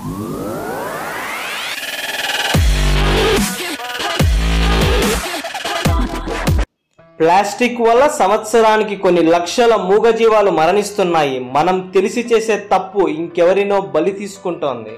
Plastic వల్ల సంవత్సరానికి కొన్ని లక్షల మూగజీవాలు మరణిస్తున్నాయి. మనం తెలిసి చేసే తప్పు ఇంకెవరినో బలి తీసుకుంటోంది.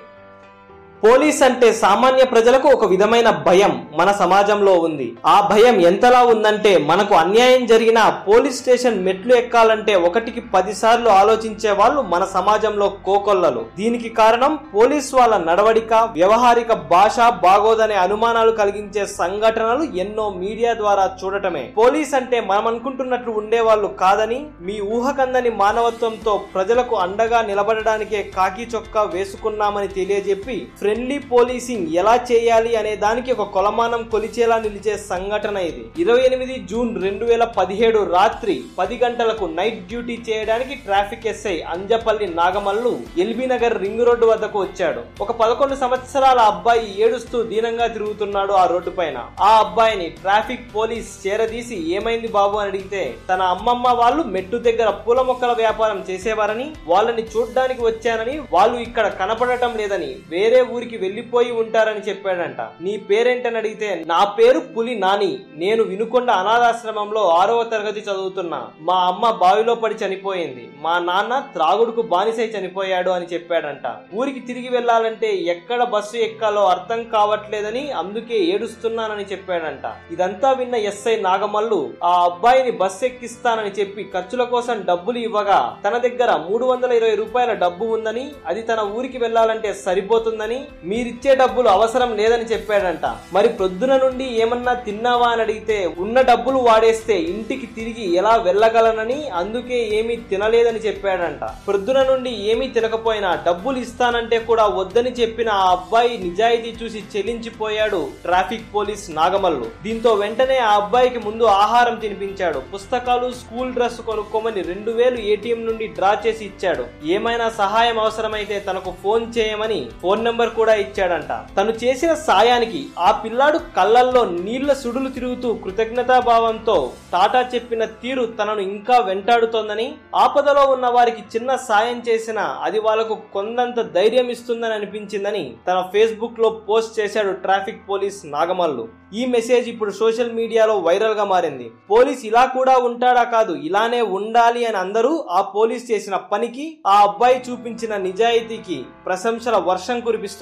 పోలీస్ అంటే సామాన్య ప్రజలకు ఒక విధమైన భయం మన సమాజంలో ఉంది. ఆ భయం ఎంతలా ఉందంటే మనకు అన్యాయం జరిగిన పోలీస్ స్టేషన్ మెట్లు ఎక్కాలంటే ఒకటికి పది సార్లు ఆలోచించే వాళ్ళు మన సమాజంలో కోకొల్లలు. దీనికి కారణం పోలీస్ వాళ్ళ నడవడిక వ్యవహారిక భాష బాగోదనే అనుమానాలు కలిగించే సంఘటనలు ఎన్నో మీడియా ద్వారా చూడటమే. పోలీస్ అంటే మనం అనుకుంటున్నట్లు ఉండేవాళ్ళు కాదని మీ ఊహకందని మానవత్వంతో ప్రజలకు అండగా నిలబడడానికే కాకి చొక్కా వేసుకున్నామని తెలియజెప్పి ఫ్రెండ్లీ పోలీసింగ్ ఎలా చేయాలి అనే దానికి ఒక కొలమానం కొలిచేలా నిలిచే సంఘటన ఇది. ఇరవై ఎనిమిది జూన్ రెండు వేల పదిహేడు రాత్రి పది గంటలకు నైట్ డ్యూటీ చేయడానికి traffic SI Anjapalli Nagamallu LB Nagar ring road వద్దకు వచ్చాడు. ఒక పదకొండు సంవత్సరాల అబ్బాయి ఏడుస్తూ దీనంగా తిరుగుతున్నాడు ఆ రోడ్డు పైన. ఆ అబ్బాయిని ట్రాఫిక్ పోలీస్ చేరదీసి ఏమైంది బాబు అని అడిగితే తన అమ్మమ్మ వాళ్ళు మెట్టు దగ్గర పూల మొక్కల వ్యాపారం చేసేవారని వాళ్ళని చూడ్డానికి వచ్చానని వాళ్ళు ఇక్కడ కనపడటం లేదని వేరే ఊరికి వెళ్ళిపోయి ఉంటారని చెప్పాడంట. నీ పేరేంటని అడిగితే నా పేరు పులి నాని. నేను వినుకొండ అనాథాశ్రమంలో ఆరవ తరగతి చదువుతున్నా. మా అమ్మ బావిలో పడి చనిపోయింది. మా నాన్న త్రాగుడుకు బానిసై చనిపోయాడు అని చెప్పాడంట. ఊరికి తిరిగి వెళ్ళాలంటే ఎక్కడ బస్సు ఎక్కాలో అర్థం కావట్లేదని అందుకే ఏడుస్తున్నానని చెప్పాడంట. ఇదంతా విన్న ఎస్ఐ నాగమల్లు ఆ అబ్బాయిని బస్సు ఎక్కిస్తానని చెప్పి ఖర్చుల కోసం డబ్బులు ఇవ్వగా తన దగ్గర మూడు వందల ఇరవై రూపాయల డబ్బు ఉందని అది తన ఊరికి వెళ్ళాలంటే సరిపోతుందని మీరిచ్చే డబ్బులు అవసరం లేదని చెప్పాడంట. మరి ప్రొద్దున నుండి ఏమన్నా తిన్నావా అని అడిగితే ఉన్న డబ్బులు వాడేస్తే ఇంటికి తిరిగి ఎలా వెళ్ళగలనని అందుకే ఏమీ తినలేదని చెప్పాడంట. ప్రొద్దున నుండి ఏమీ తినకపోయినా డబ్బులు ఇస్తానంటే కూడా వద్దని చెప్పిన ఆ అబ్బాయి నిజాయితీ చూసి చెల్లించిపోయాడు ట్రాఫిక్ పోలీస్ నాగమల్లు. దీంతో వెంటనే ఆ అబ్బాయికి ముందు ఆహారం తినిపించాడు. పుస్తకాలు స్కూల్ డ్రెస్ కొనుక్కోమని రెండు వేలు ఏటీఎం నుండి డ్రా చేసి ఇచ్చాడు. ఏమైనా సహాయం అవసరమైతే తనకు ఫోన్ చేయమని ఫోన్ నెంబర్ కూడా ఇచ్చాడంట. తను చేసిన సాయానికి ఆ పిల్లాడు కళ్ళల్లో నీళ్ళ సుడులు తిరుగుతూ కృతజ్ఞతాభావంతో టాటా చెప్పిన తీరు తనను ఇంకా వెంటాడుతోందని ఆపదలో ఉన్న వారికి చిన్న సాయం చేసినా అది వాళ్ళకు కొందంత ధైర్యం ఇస్తుందని అనిపించిందని తన ఫేస్బుక్లో పోస్ట్ చేశాడు ట్రాఫిక్ పోలీస్ నాగమల్లు. ఈ మెసేజ్ ఇప్పుడు సోషల్ మీడియాలో వైరల్గా మారింది. పోలీస్ ఇలా కూడా ఉంటాడా కాదు ఇలానే ఉండాలి అని అందరూ ఆ పోలీస్ చేసిన పనికి ఆ అబ్బాయి చూపించిన నిజాయితీకి ప్రశంసల వర్షం కురిపిస్తుంది.